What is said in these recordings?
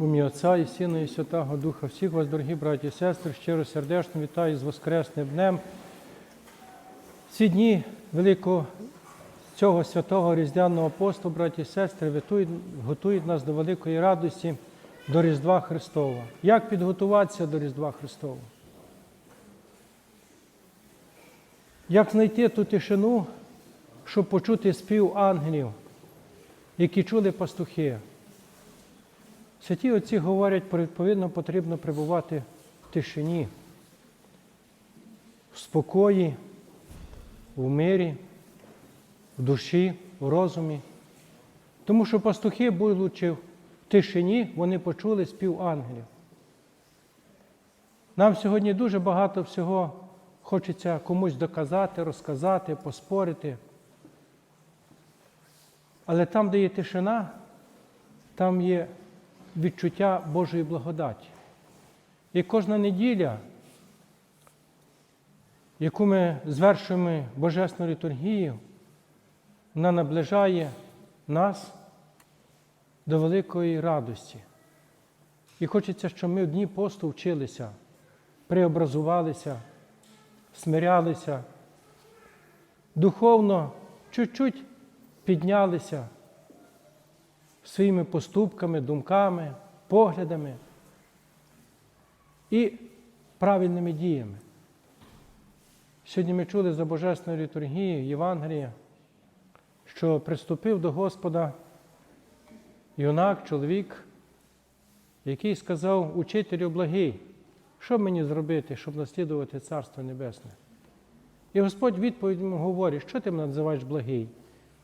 У ім'я Отця і Сина, і Святого Духа, всіх вас, дорогі браті і сестри, щиро сердечно вітаю з Воскресним днем. Ці дні великого цього святого Різдвяного посту, браті і сестри, готують, готують нас до великої радості, до Різдва Христова. Як підготуватися до Різдва Христова? Як знайти ту тишину, щоб почути спів ангелів, які чули пастухи? Святі отці говорять, відповідно потрібно перебувати в тишині, в спокої, в мирі, в душі, в розумі. Тому що пастухи, будучи в тишині, вони почули спів ангелів. Нам сьогодні дуже багато всього хочеться комусь доказати, розказати, поспорити. Але там, де є тишина, там є відчуття Божої благодаті. І кожна неділя, яку ми звершуємо Божественну літургію, вона наближає нас до великої радості. І хочеться, щоб ми в дні посту вчилися, преобразувалися, смирялися, духовно чуть-чуть піднялися своїми поступками, думками, поглядами і правильними діями. Сьогодні ми чули за Божественною літургією Євангелія, що приступив до Господа юнак, чоловік, який сказав учителю благий, що мені зробити, щоб наслідувати Царство Небесне. І Господь відповідь йому говорить, що ти мене називаєш благий?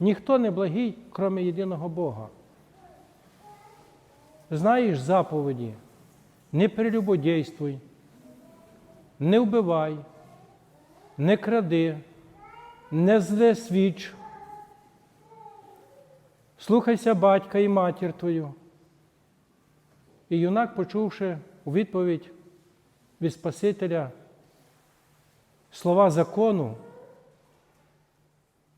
Ніхто не благий, крім єдиного Бога. Знаєш заповіді, не прелюбодійствуй, не вбивай, не кради, не зле свіч, слухайся батька і матір твою. І юнак, почувши у відповідь від Спасителя слова закону,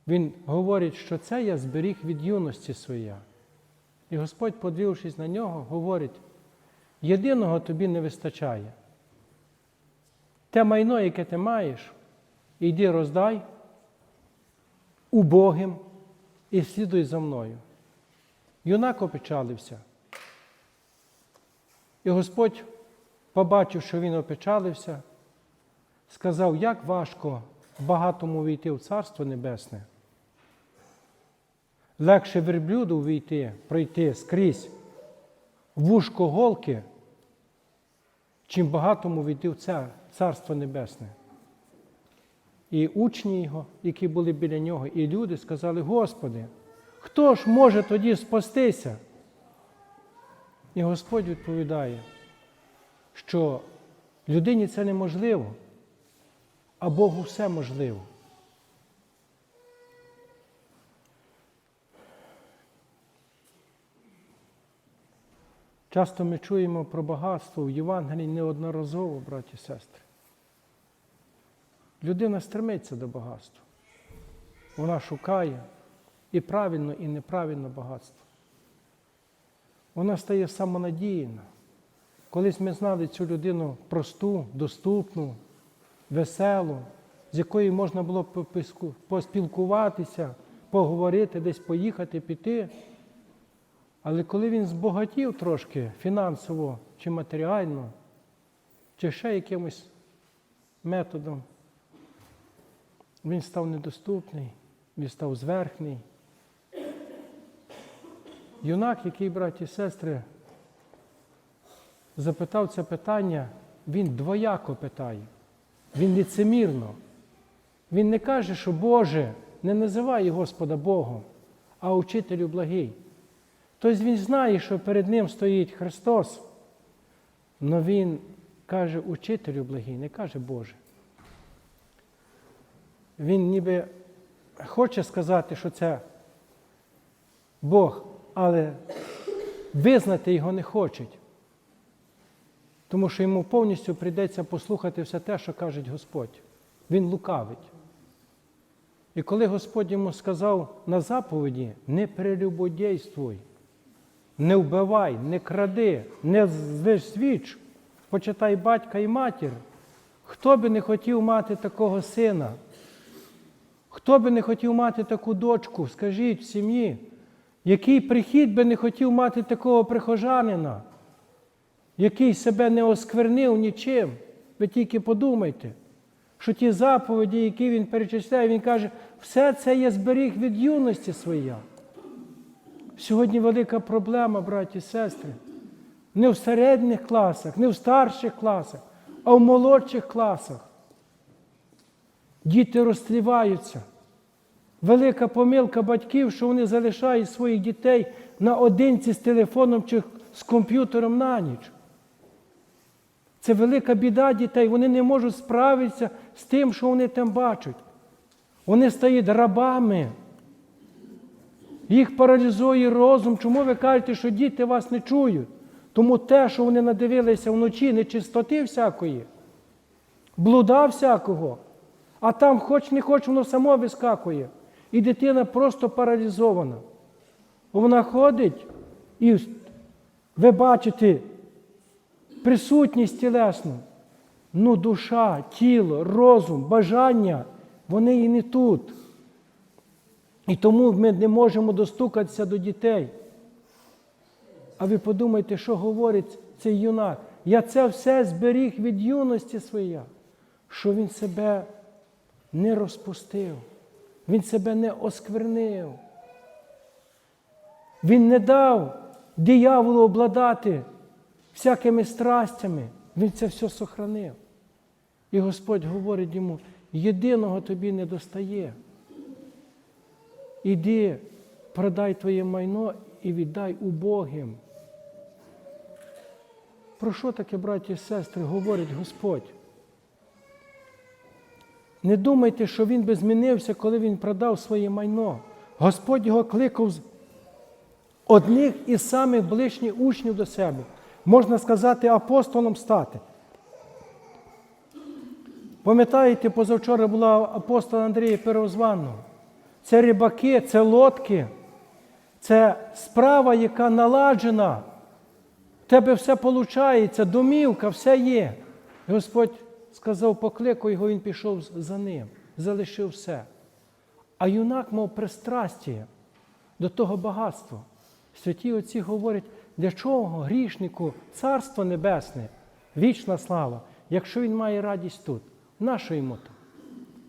він говорить, що це я зберіг від юності своя. І Господь, подивившись на нього, говорить: єдиного тобі не вистачає. Те майно, яке ти маєш, йди роздай убогим і слідуй за мною. Юнак опечалився. І Господь, побачив, що він опечалився, сказав, як важко багатому війти в Царство Небесне. Легше верблюду війти, пройти скрізь вушко голки, чим багатому війти в Царство Небесне. І учні його, які були біля нього, і люди сказали, Господи, хто ж може тоді спастися? І Господь відповідає, що людині це неможливо, а Богу все можливо. Часто ми чуємо про багатство в Євангелії неодноразово, браті і сестри. Людина стремиться до багатства. Вона шукає і правильно, і неправильно багатство. Вона стає самонадіяна. Колись ми знали цю людину просту, доступну, веселу, з якою можна було поспілкуватися, поговорити, десь поїхати, піти. Але коли він збагатів трошки фінансово чи матеріально, чи ще якимось методом, він став недоступний, він став зверхний. Юнак, який, браті і сестри, запитав це питання, він двояко питає, він ліцемірно. Він не каже, що Боже, не називає Господа Богом, а учителю благий. Тобто він знає, що перед ним стоїть Христос, але Він каже учителю благий, не каже Боже. Він ніби хоче сказати, що це Бог, але визнати його не хочуть. Тому що йому повністю прийдеться послухати все те, що каже Господь. Він лукавить. І коли Господь йому сказав на заповіді, не прелюбодійствуй, Не вбивай, не кради, не звіч, почитай батька і матір. Хто би не хотів мати такого сина? Хто би не хотів мати таку дочку, скажіть в сім'ї, який прихід би не хотів мати такого прихожанина, який себе не осквернив нічим. Ви тільки подумайте, що ті заповіді, які він перечисляє, він каже, все це є зберіг від юності своя. Сьогодні велика проблема, браті і сестри. Не в середніх класах, не в старших класах, а в молодших класах. Діти розсліваються. Велика помилка батьків, що вони залишають своїх дітей наодинці з телефоном чи з комп'ютером на ніч. Це велика біда дітей. Вони не можуть справитися з тим, що вони там бачать. Вони стають рабами. Їх паралізує розум. Чому ви кажете, що діти вас не чують? Тому те, що вони надивилися вночі, нечистоти всякої, блуда всякого, а там, хоч не хоч, воно само вискакує. І дитина просто паралізована. Вона ходить, і ви бачите присутність тілесну. Ну, душа, тіло, розум, бажання, вони і не тут. І тому ми не можемо достукатися до дітей. А ви подумайте, що говорить цей юнак. Я це все зберіг від юності своя, що він себе не розпустив, він себе не осквернив. Він не дав дияволу обладати всякими страстями. Він це все сохранив. І Господь говорить йому: єдиного тобі не достає. Іди, продай твоє майно і віддай убогим. Про що таке, браті і сестри, говорить Господь? Не думайте, що він би змінився, коли він продав своє майно. Господь його кликав з одних із самих ближніх учнів до себе. Можна сказати, апостолом стати. Пам'ятаєте, позавчора була апостол Андрія Переозванного. Це рибаки, це лодки, це справа, яка наладжена. В тебе все виходить, домівка, все є. І Господь сказав, покликав його, він пішов за ним, залишив все. А юнак мав пристрастя до того багатства. Святі отці говорять, для чого грішнику Царство Небесне, вічна слава, якщо він має радість тут, нащо йому то?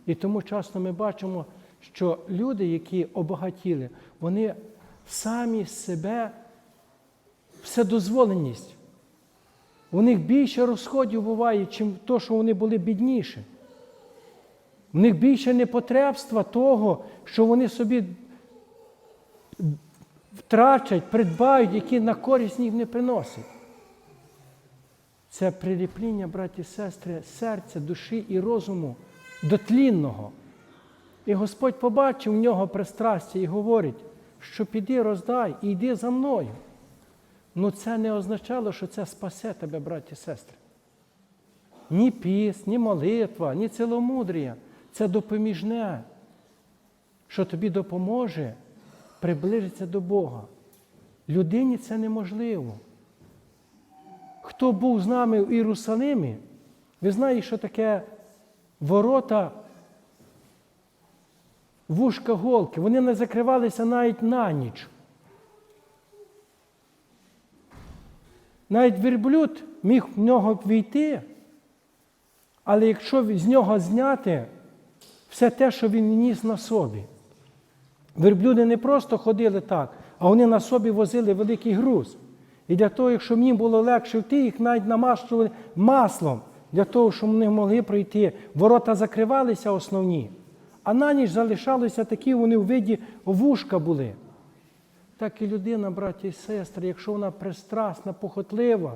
І тому часто ми бачимо, що люди, які обагатіли, вони самі себе вседозволеність. У них більше розходів буває, чим то, що вони були бідніші. У них більше непотребства того, що вони собі втрачать, придбають, які на користь їх не приносять. Це приліпління, браті і сестри, серця, душі і розуму до тлінного. І Господь побачив в нього пристрастя і говорить, що піди роздай і йди за мною. Ну це не означало, що це спасе тебе, браті і сестри. Ні піс, ні молитва, ні ціломудрія. Це допоміжне, що тобі допоможе приблизитися до Бога. Людині це неможливо. Хто був з нами в Єрусалимі, ви знаєте, що таке ворота вушка голки. Вони не закривалися навіть на ніч. Навіть верблюд міг в нього війти, але якщо з нього зняти все те, що він ніс на собі. Верблюди не просто ходили так, а вони на собі возили великий груз. І для того, якщо їм було легше йти, їх навіть намащували маслом, для того, щоб вони могли пройти. Ворота закривалися основні, а на ніч залишалися такі, вони у виді вушка були. Так і людина, браті і сестри, якщо вона пристрасна, похотлива,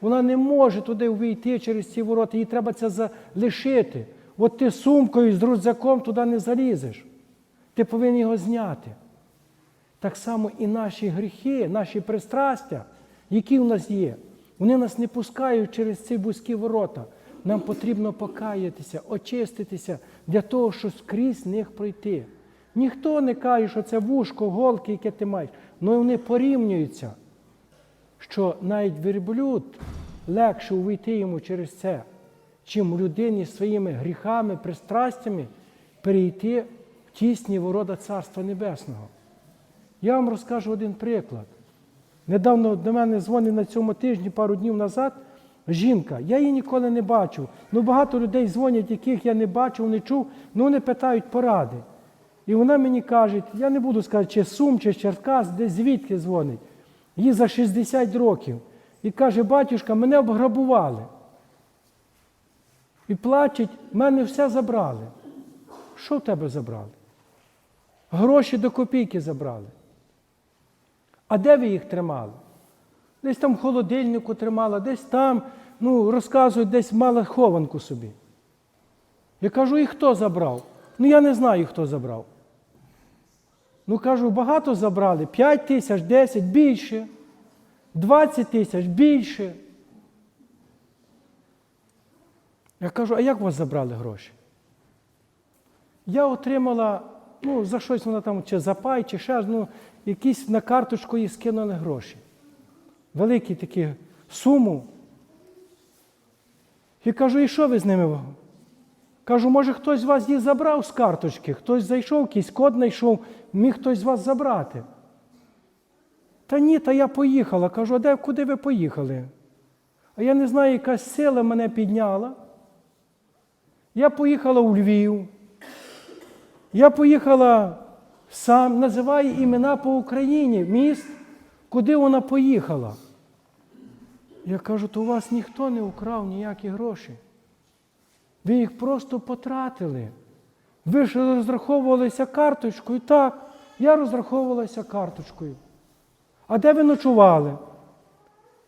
вона не може туди увійти через ці ворота, їй треба це залишити. От ти сумкою з рюкзаком туди не залізеш. Ти повинен його зняти. Так само і наші гріхи, наші пристрастя, які в нас є, вони нас не пускають через ці вузькі ворота. Нам потрібно покаятися, очиститися для того, щоб скрізь них пройти. Ніхто не каже, що це вушко, голки, яке ти маєш. але вони порівнюються. що навіть верблюд легше увійти йому через це, чим людині своїми гріхами, пристрастями перейти в тісні ворота Царства Небесного. Я вам розкажу один приклад. Недавно до мене дзвонив на цьому тижні, пару днів назад, жінка. Я її ніколи не бачив. Ну, багато людей дзвонять, яких я не бачив, не чув, ну вони питають поради. І вона мені каже, я не буду сказати, чи Сум, чи Черкас, де звідки дзвонить. Їй за 60 років. І каже, батюшка, мене обграбували. І плачуть, мене все забрали. Що в тебе забрали? Гроші до копійки забрали. А де ви їх тримали? Десь там в холодильнику тримала, десь там, ну, розказують, десь мала хованку собі. Я кажу, і хто забрав? Ну, я не знаю, хто забрав. Ну, кажу, багато забрали. 5 тисяч, 10, більше. 20 тисяч, більше. Я кажу, а як у вас забрали гроші? Я отримала, ну, за щось вона там, чи за пай, чи ще, ну, якісь на карточку їй скинули гроші. Великі такі суму. І кажу, і що ви з ними? Кажу, може хтось з вас їх забрав з карточки, хтось зайшов, якийсь код знайшов, міг хтось з вас забрати. Та ні, та я поїхала. Кажу, а де, куди ви поїхали? А я не знаю, якась сила мене підняла. Я поїхала у Львів. Я поїхала сам, називаю імена по Україні, міст, куди вона поїхала. Я кажу, то у вас ніхто не украв ніякі гроші. Ви їх просто потратили. Ви ж розраховувалися карточкою. Так, я розраховувалася карточкою. А де ви ночували?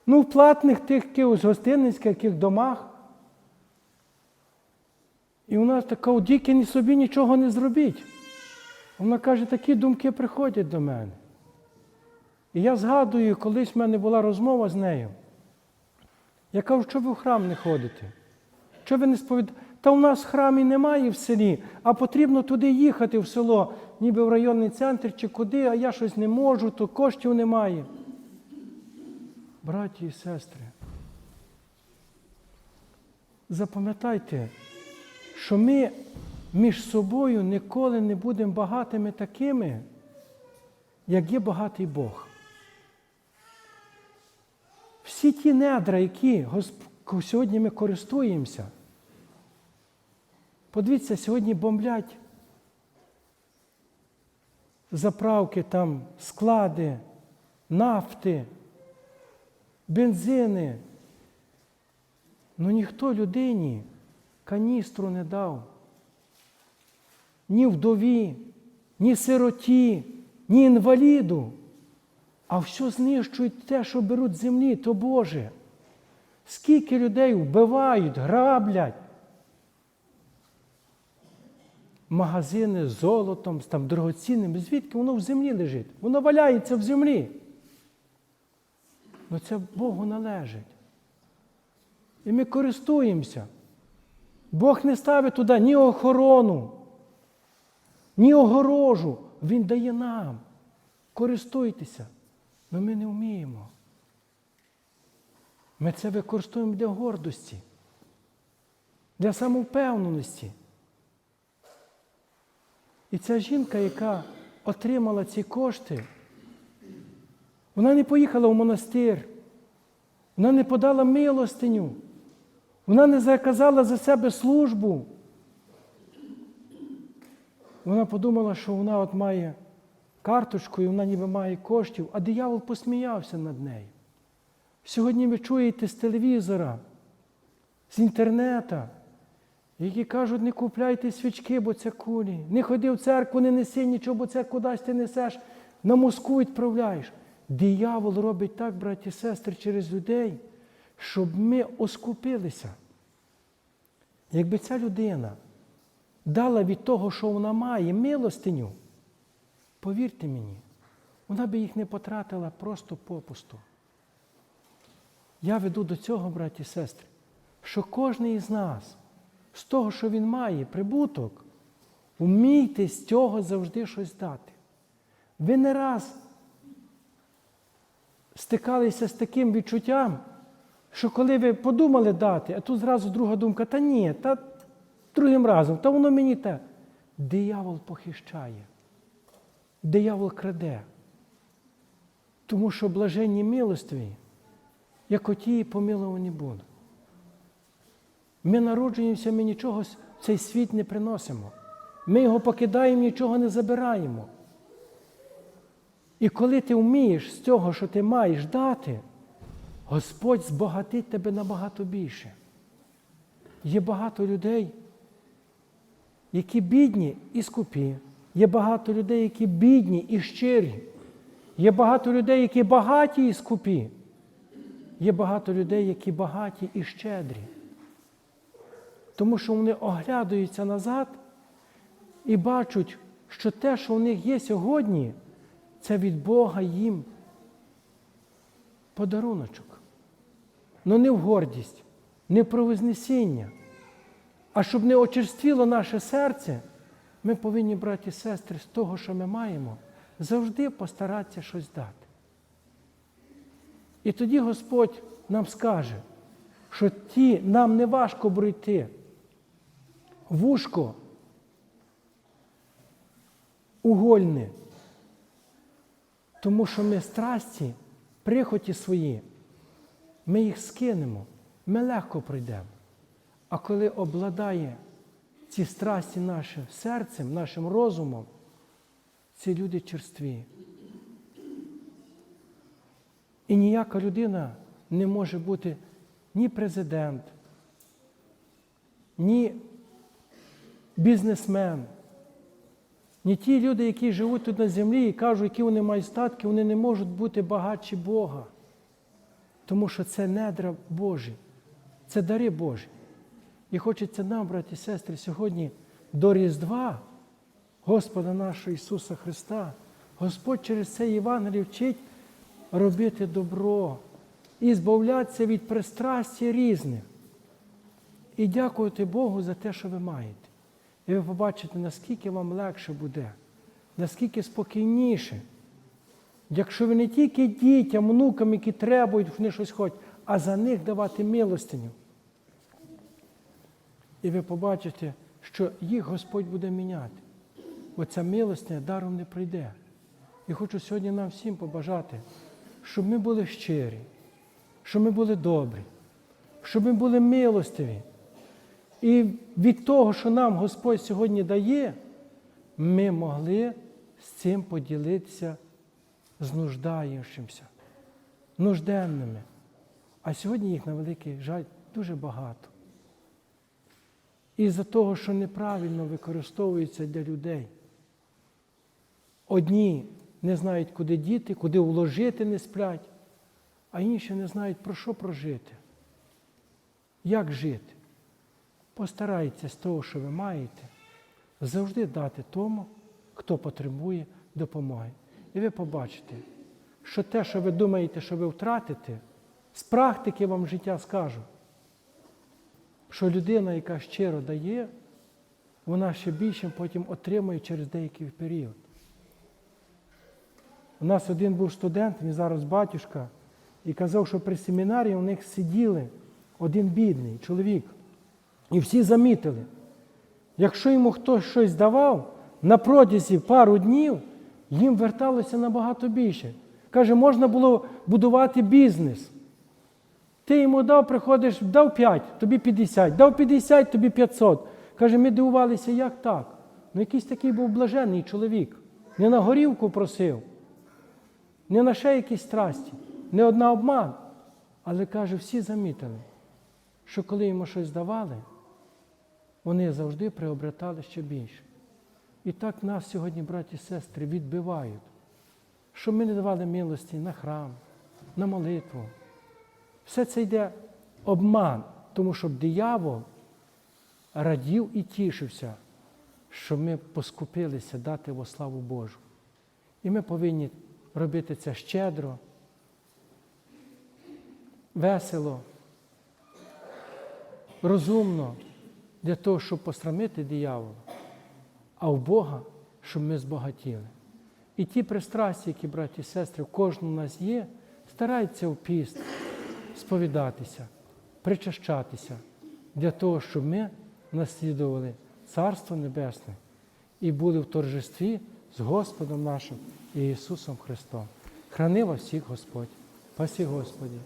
Ну, в платних тих якихось гостинницьких яких домах. І нас така у дікіні собі нічого не зробіть. Вона каже, такі думки приходять до мене. І я згадую, колись в мене була розмова з нею. Я кажу, що ви в храм не ходите? Що ви не сповідаєте? Та у нас храмі немає в селі, а потрібно туди їхати в село, ніби в районний центр чи куди, а я щось не можу, то коштів немає. Браті і сестри, запам'ятайте, що ми між собою ніколи не будемо багатими такими, як є багатий Бог. Всі ті недра, які сьогодні ми користуємося, подивіться, сьогодні бомблять заправки, там, склади, нафти, бензини. Ну ніхто людині каністру не дав. Ні вдові, ні сироті, ні інваліду. А все знищують те, що беруть з землі, то Боже. Скільки людей вбивають, граблять. Магазини з золотом, з там дорогоцінним, звідки воно в землі лежить? Воно валяється в землі. Ну це Богу належить. І ми користуємося. Бог не ставить туди ні охорону, ні огорожу. Він дає нам. Користуйтеся. Але ми не вміємо. Ми це використовуємо для гордості, для самовпевненості. І ця жінка, яка отримала ці кошти, вона не поїхала в монастир, вона не подала милостиню, вона не заказала за себе службу. Вона подумала, що вона от має карточку, і вона ніби має коштів, а диявол посміявся над нею. Сьогодні ви чуєте з телевізора, з інтернета, які кажуть, не купляйте свічки, бо це кулі. Не ходи в церкву, не неси нічого, бо це кудись ти несеш, на Москву відправляєш. Диявол робить так, браті і сестри, через людей, щоб ми оскупилися. Якби ця людина дала від того, що вона має, милостиню, повірте мені, вона би їх не потратила просто попусту. Я веду до цього, браті і сестри, що кожен із нас, з того, що він має, прибуток, вмійте з цього завжди щось дати. Ви не раз стикалися з таким відчуттям, що коли ви подумали дати, а тут зразу друга думка, та ні, та другим разом, та воно мені те. Диявол похищає, диявол краде. Тому що блаженні милостиві, як оті помиловані будуть. Ми народжуємося, ми нічого в цей світ не приносимо. Ми його покидаємо, нічого не забираємо. І коли ти вмієш з цього, що ти маєш дати, Господь збагатить тебе набагато більше. Є багато людей, які бідні і скупі. Є багато людей, які бідні і щирі. Є багато людей, які багаті і скупі. Є багато людей, які багаті і щедрі. Тому що вони оглядаються назад і бачать, що те, що в них є сьогодні, це від Бога їм подаруночок. Ну не в гордість, не в провознесіння. А щоб не очерствіло наше серце, ми повинні, браті і сестри, з того, що ми маємо, завжди постаратися щось дати. І тоді Господь нам скаже, що ті нам не важко пройти вушко угольне, тому що ми страсті, прихоті свої, ми їх скинемо, ми легко пройдемо. А коли обладає ці страсті нашим серцем, нашим розумом, ці люди черстві. І ніяка людина не може бути ні президент, ні бізнесмен, ні ті люди, які живуть тут на землі і кажуть, які вони мають статки, вони не можуть бути багатші Бога. Тому що це недра Божі, це дари Божі. І хочеться нам, браті і сестри, сьогодні до Різдва Господа нашого Ісуса Христа, Господь через це Євангеліє вчить робити добро і збавлятися від пристрастя різних. І дякувати Богу за те, що ви маєте. І ви побачите, наскільки вам легше буде, наскільки спокійніше. Якщо ви не тільки дітям, внукам, які требують, вони щось хочуть, а за них давати милостиню. І ви побачите, що їх Господь буде міняти. Бо ця милостиня даром не прийде. І хочу сьогодні нам всім побажати, щоб ми були щирі, щоб ми були добрі, щоб ми були милостиві. І від того, що нам Господь сьогодні дає, ми могли з цим поділитися з нуждаючимся, нужденними. А сьогодні їх на великий жаль дуже багато. Із-за того, що неправильно використовуються для людей. Одні не знають, куди діти, куди вложити не сплять, а інші не знають, про що прожити. Як жити? Постарайтеся з того, що ви маєте, завжди дати тому, хто потребує допомоги. І ви побачите, що те, що ви думаєте, що ви втратите, з практики вам життя скажу, що людина, яка щиро дає, вона ще більше потім отримує через деякий період. У нас один був студент, він зараз батюшка, і казав, що при семінарі у них сиділи один бідний чоловік. І всі замітили, якщо йому хтось щось давав, на протязі пару днів їм верталося набагато більше. Каже, можна було будувати бізнес. Ти йому дав, приходиш, дав 5, тобі 50, дав 50, тобі 500. Каже, ми дивувалися, як так? Ну, якийсь такий був блаженний чоловік. Не на горівку просив, не на ще якісь страсті, не одна обман. Але каже, всі замітили, що коли йому щось давали, вони завжди приобретали ще більше. І так нас сьогодні, браті і сестри, відбивають, що ми не давали милості на храм, на молитву. Все це йде обман, тому що диявол радів і тішився, що ми поскупилися дати во славу Божу. І ми повинні робити це щедро, весело, розумно, для того, щоб посрамити диявола, а в Бога, щоб ми збагатіли. І ті пристрасті, які, браті і сестри, в кожному нас є, старайтеся в піст сповідатися, причащатися для того, щоб ми наслідували Царство Небесне і були в торжестві з Господом нашим Ісусом Христом. Храни вас всіх Господь. Пасі Господі.